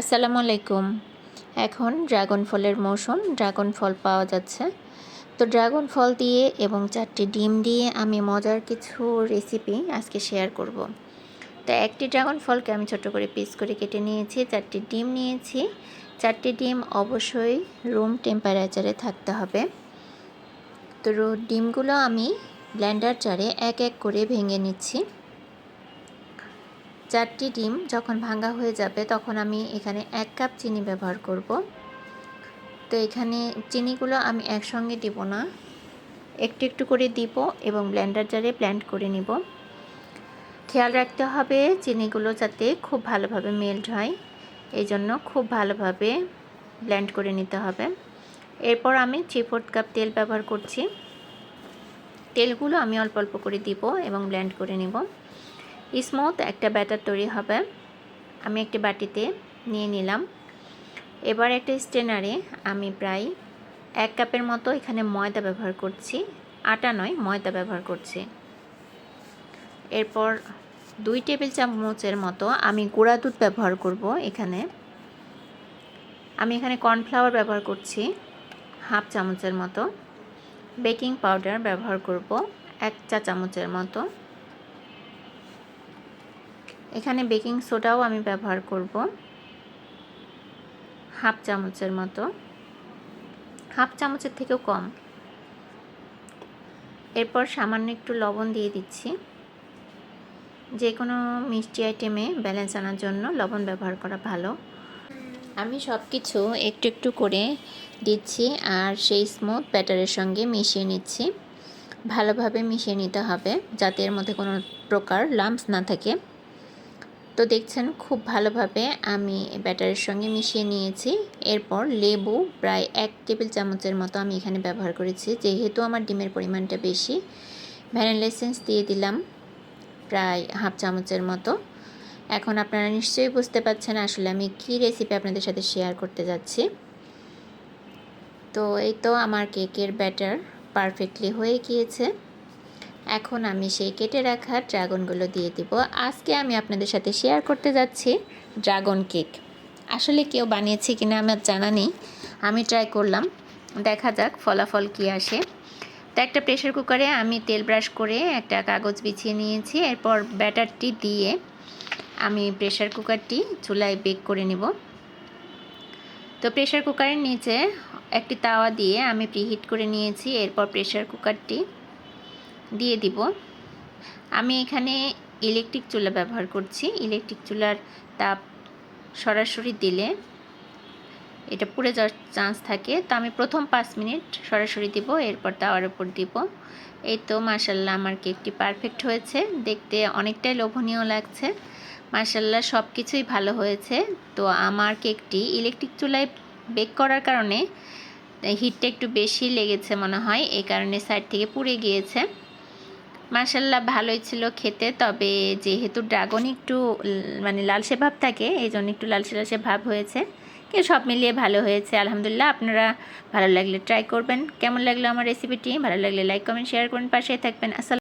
আসসালামু আলাইকুম। এখন ড্রাগন ফলের মৌসুম, ড্রাগন ফল পাওয়া যাচ্ছে। তো ড্রাগন ফল দিয়ে এবং চারটি ডিম দিয়ে আমি মজার কিছু রেসিপি আজকে শেয়ার করব। তো একটি ড্রাগন ফলকে আমি ছোট করে পিস করে কেটে নিয়েছি, চারটি ডিম নিয়েছি। চারটি ডিম অবশ্যই রুম টেম্পারেচারে থাকতে হবে। তো ডিমগুলো আমি ব্ল্যান্ডার চারে এক এক করে ভেঙে নিচ্ছি। চারটি ডিম যখন ভাঙ্গা হয়ে যাবে, তখন আমি এখানে এক কাপ চিনি ব্যবহার করব। তো এখানে চিনিগুলো আমি একসঙ্গে দিব না। একটু একটু করে দিব এবং ব্লেন্ডার জারে ব্ল্যান্ড করে নিব। খেয়াল রাখতে হবে চিনিগুলো যাতে খুব ভালোভাবে মেল্ট হয়। এই জন্য খুব ভালোভাবে ব্ল্যান্ড করে নিতে হবে। এরপর আমি থ্রি ফোর্থ কাপ তেল ব্যবহার করছি। তেলগুলো আমি অল্প অল্প করে দিব এবং ব্ল্যান্ড করে নিব। স্মুথ একটা ব্যাটার তৈরি হবে। আমি একটি বাটিতে নিয়ে নিলাম। এবার একটা স্টেনারে আমি প্রায় এক কাপের মতো এখানে ময়দা ব্যবহার করছি। আটা নয়, ময়দা ব্যবহার করছি। এরপর দুই টেবিল চামচের মতো আমি গুঁড়া দুধ ব্যবহার করব এখানে। আমি এখানে কর্নফ্লাওয়ার ব্যবহার করছি, হাফ চামচের মতো। বেকিং পাউডার ব্যবহার করব, এক চা চামচের মতো। এখানে বেকিং সোডাও আমি ব্যবহার করব। হাফ চামচের মতো। হাফ চামচের থেকেও কম। এরপর সামান্য একটু লবণ দিয়ে দিচ্ছি। যে কোনো মিষ্টি আইটেমে ব্যালেন্স আনার জন্য লবণ ব্যবহার করা ভালো। আমি সব কিছু একটু একটু করে দিচ্ছি আর সেই স্মুথ ব্যাটারের সঙ্গে মিশিয়ে নিচ্ছি। ভালোভাবে মিশিয়ে নিতে হবে যাতে এর মধ্যে কোনো প্রকার লাম্পস না থাকে। তো দেখছেন খুব ভালোভাবে আমি ব্যাটারের সঙ্গে মিশিয়ে নিয়েছি। এরপর লেবু প্রায় এক টেবিল চামচের মতো আমি এখানে ব্যবহার করেছি। যেহেতু আমার ডিমের পরিমাণটা বেশি, ভ্যানিলা এসেন্স দিয়ে দিলাম প্রায় হাফ চামচের মতো। এখন আপনারা নিশ্চয়ই বুঝতে পারছেন আসলে আমি কি রেসিপি আপনাদের সাথে শেয়ার করতে যাচ্ছি। তো এই তো আমার কেকের ব্যাটার পারফেক্টলি হয়ে গিয়েছে। এখন আমি সেই কেটে রাখা ড্রাগনগুলো দিয়ে দিব। আজকে আমি আপনাদের সাথে শেয়ার করতে যাচ্ছি ড্রাগন কেক। আসলে কেউ বানিয়েছে কিনা আমার জানা নেই। আমি ট্রাই করলাম। দেখা যাক ফলাফল কি আসে। তো একটা প্রেশার কুকারে আমি তেল ব্রাশ করে একটা কাগজ বিছিয়ে নিয়েছি। এরপর ব্যাটারটি দিয়ে আমি প্রেশার কুকারটি চুলায় বেক করে নেব। তো প্রেশার কুকারের নিচে একটি তাওয়া দিয়ে আমি প্রিহিট করে নিয়েছি। এরপর প্রেশার কুকারটি দিয়ে দিব। আমি এখানে ইলেকট্রিক চুলা ব্যবহার করছি। ইলেকট্রিক চুলার তাপ সরাসরি দিলে এটা পুড়ে যাওয়ার চান্স থাকে। তো আমি প্রথম পাঁচ মিনিট সরাসরি দিব, এরপর তাওয়ার উপর দিব। এই তো মাসাল্লাহ আমার কেকটি পারফেক্ট হয়েছে। দেখতে অনেকটাই লোভনীয় লাগছে। মাসাল্লাহ সব কিছুই ভালো হয়েছে। তো আমার কেকটি ইলেকট্রিক চুলায় বেক করার কারণে হিটটা একটু বেশি লেগেছে মনে হয়। এই কারণে সাইড থেকে পুড়ে গিয়েছে। মার্শাল্লাহ ভালোই ছিল খেতে। তবে যেহেতু ড্রাগন একটু মানে লালসে ভাব থাকে এই জন্য একটু লালসে লালসে ভাব হয়েছে। কিন্তু সব মিলিয়ে ভালো হয়েছে। আলহামদুলিল্লাহ, আপনারা ভালো লাগলে ট্রাই করবেন। কেমন লাগল আমার রেসিপিটি ভালো লাগলে লাইক কমেন্ট শেয়ার করুন। পাশে থাকবেন। আসসালাম